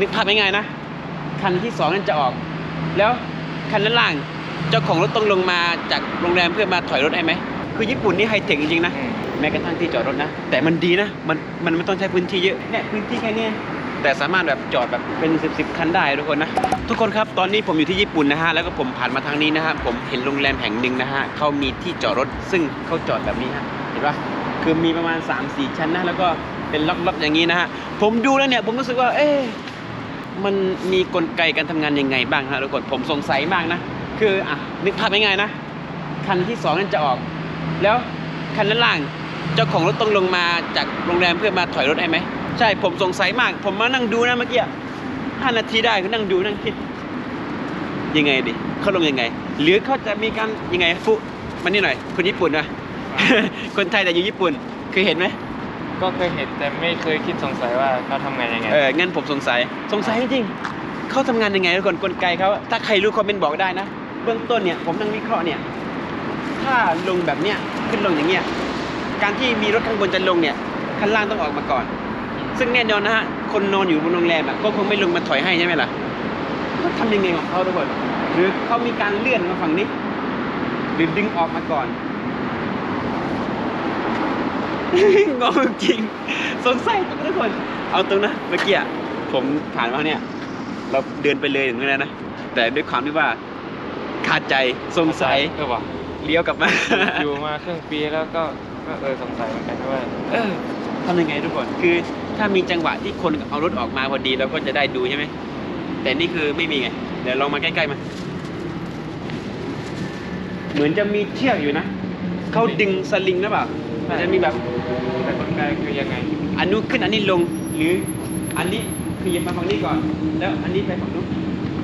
นึกภาพง่ายๆนะ คันที่สองนั่นจะออก แล้วคันด้านล่างเจ้าของรถต้องลงมาจากโรงแรมเพื่อมาถอยรถให้ไหม คือญี่ปุ่นนี่ไฮเทคจริงๆนะอืมแม้กระทั่งที่จอดรถนะ แต่มันดีนะ มันมันไม่ต้องใช้พื้นที่เยอะเนี่ยพื้นที่แค่เนี้ยแต่สามารถแบบจอดแบบเป็นสิบสิบคันได้ทุกคนนะ ทุกคนครับตอนนี้ผมอยู่ที่ญี่ปุ่นนะฮะแล้วก็ผมผ่านมาทางนี้นะฮะผมเห็นโรงแรมแห่งหนึ่งนะฮะเขามีที่จอดรถซึ่งเขาจอดแบบนี้ฮะเห็นปะคือมีประมาณ 3-4 ชั้นนะแล้วก็เป็นล็อกๆอย่างนี้นะฮะผมดูแล้วเนี่ยผมรู้สึกว่าเอ๊ะ มันมีกลไกการทำงานยังไงบ้างฮะทุกคนผมสงสัยมากนะ คืออะนึกภาพง่ายๆนะ คันที่สองนั่นจะออก แล้วคันด้านล่างเจ้าของรถต้องลงมาจากโรงแรมเพื่อมาถอยรถให้ไหมใช่ผมสงสัยมาก ผมมานั่งดูนะเมื่อกี้ห้านาทีได้ก็นั่งดูนั่งคิด ยังไงดิเขาลงยังไง หรือเขาจะมีการยังไงฟุมันนี่หน่อยคนญี่ปุ่นนะคนไทยแต่อยู่ญี่ปุ่นเคยเห็นไหม ก็เคยเห็นแต่ไม่เคยคิดสงสัยว่าเขาทำงานยังไง เอองั้นผมสงสัยสงสัยจริงๆเขาทำงานยังไงทุกคนกลไกเขาถ้าใครรู้คอมเมนต์บอกได้นะ เบื้องต้นเนี่ยผมนั่งวิเคราะห์เนี่ยถ้าลงแบบเนี้ยขึ้นลงอย่างเงี้ยการที่มีรถข้างบนจะลงเนี่ยข้างล่างต้องออกมาก่อน ซึ่งแน่นอนนะฮะคนนอนอยู่บนโรงแรมอะก็คงไม่ลงมาถอยให้ใช่ไหมล่ะเขาทำยังไงของเขาทุกคนหรือเขามีการเลื่อนมาฝั่งนี้ หรือดึงออกมาก่อน งงจริง สงสัยทุกคน เอาตรงนะเมื่อกี้อะผมผ่านมาเนี่ย เราเดินไปเลยอย่างนี้นนะ แต่ด้วยความที่ว่าขาดใจสงสัยเออว่ะเลี้ยวกลับมา อยู่มาครึ่งปีแล้วก็ก็เออสงสัยเหมือนกันว่าเออทำยังไงทุกคน คือถ้ามีจังหวะที่คนเอารถออกมาพอดีเราก็จะได้ดูใช่ไหม แต่นี่คือไม่มีไง เดี๋ยวลองมาใกล้ๆมา เหมือนจะมีเชือกอยู่นะ เขาดึงสลิงหรือเปล่า มันจะมีแบบแต่กลไกคือยังไง อันนู้นขึ้นอันนี้ลงหรืออันนี้ขยับมาฝั่งนี้ก่อน แล้วอันนี้ไปฝั่งนู้น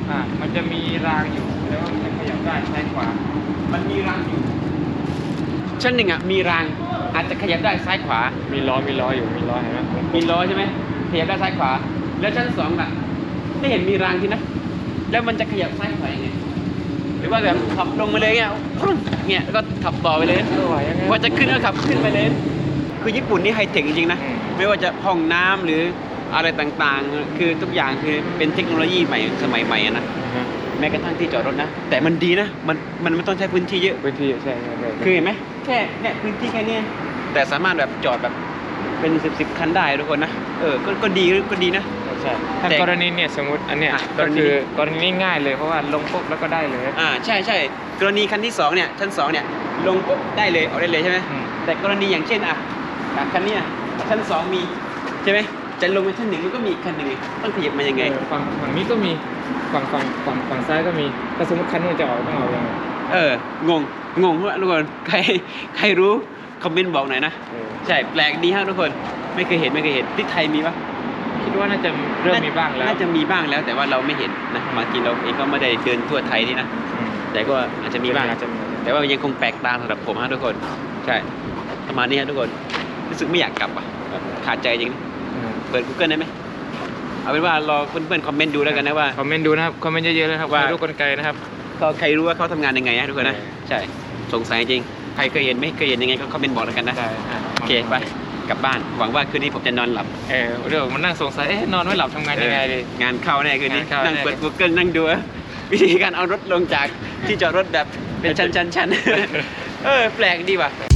อ่า มันจะมีรางอยู่แล้วมันจะขยับได้ซ้ายขวา มันมีรางอยู่ ชั้นหนึ่งอะมีรางอาจจะขยับได้ซ้ายขวา มีล้อมีล้ออยู่มีล้อเห็นไหมมีล้อใช่ไหมขยับได้ซ้ายขวา แล้วชั้นสองล่ะไม่เห็นมีรางที่นะแล้วมันจะขยับซ้ายขวายังไง หรือว่าแบบขับลงมาเลยเงี้ยปึ้งเงี้ยแล้วก็ขับต่อไปเลยเออว่ะยังไงว่าจะขึ้นก็ขับขึ้นไปเลย คือญี่ปุ่นนี่ไฮเทคจริงๆนะอืมไม่ว่าจะห้องน้ำหรืออะไรต่างๆ คือทุกอย่างคือเป็นเทคโนโลยีใหม่สมัยใหม่อะนะอือฮะแม้กระทั่งที่จอดรถนะ แต่มันดีนะ มันมันไม่ต้องใช้พื้นที่เยอะพื้นที่ใช่ใช่ใช่คือเห็นไหมแค่เนี่ยพื้นที่แค่เนี้ยแต่สามารถแบบจอดแบบเป็นสิบสิบคันได้ทุกคนนะเออก็ก็ดีก็ดีนะ ใช่ถ้าแต่ กรณีเนี่ยสมมติอันเนี้ยอะกก็รณี คือกรณีนี้ง่ายเลยเพราะว่าลงปุ๊บแล้วก็ได้เลยอ่าใช่ใช่กรณีคันที่สองเนี่ยชั้นสองเนี่ยลงปุ๊บได้เลยออกได้เลยใช่ไหมอืมแต่กรณีอย่างเช่นอะอะคันเนี้ยชั้นสองมีใช่ไหมจะลงไปชั้นหนึ่งมันก็มีอีกคันหนึ่งไงต้องขยับมายังไง เออฝั่งฝั่งนี้ก็มีฝั่งฝั่งฝั่งฝั่งซ้ายก็มีถ้าสมมติคันนู้นจะออกต้องออกยังไงเอองงงงว่าทุกคนใครใครรู้คอมเมนต์บอกหน่อยนะ เออ ใช่แปลกดีฮะทุกคนไม่เคยเห็นไม่เคยเห็นที่ไทยมีปะ คิดว่าน่าจะเริ่มมีบ้างแล้วน่าจะมีบ้างแล้วแต่ว่าเราไม่เห็นนะบางทีเราเองก็ไม่ได้เดินทั่วไทยนี่นะอืมแต่ก็อาจจะมีบ้างอาจจะมีแต่ว่ายังคงแปลกตาสำหรับผมฮะทุกคนใช่ประมาณนี้ฮะทุกคนรู้สึกไม่อยากกลับอะขาดใจจริงนะอืมเปิด Google ได้ไหมเอาเป็นว่ารอเพื่อนๆคอมเมนต์ดูแล้วกันนะว่าคอมเมนต์ดูนะครับคอมเมนต์เยอะๆเลยนะครับว่าว่ารู้กลไกนะครับเขาใครรู้ว่าเขาทำงานยังไงฮะทุกคนนะเออใช่สงสัยจริงใครเคยเห็นไหมเคยเห็นยังไงก็คอมเมนต์บอกแล้วกันนะได้อะโอเคไป กลับบ้าน หวังว่าคืนนี้ผมจะนอนหลับเออเรื่องมันนั่งสงสัยเอ๊ะนอนไม่หลับทำงานยังไงดีเอองานเข้าแน่คืนนี้ งานเข้านั่งแน่เปิด Google นั่งดูวิธีการเอารถลงจากที่จอดรถแบบเป็นชั้นๆชั้นเออแปลกดีว่ะ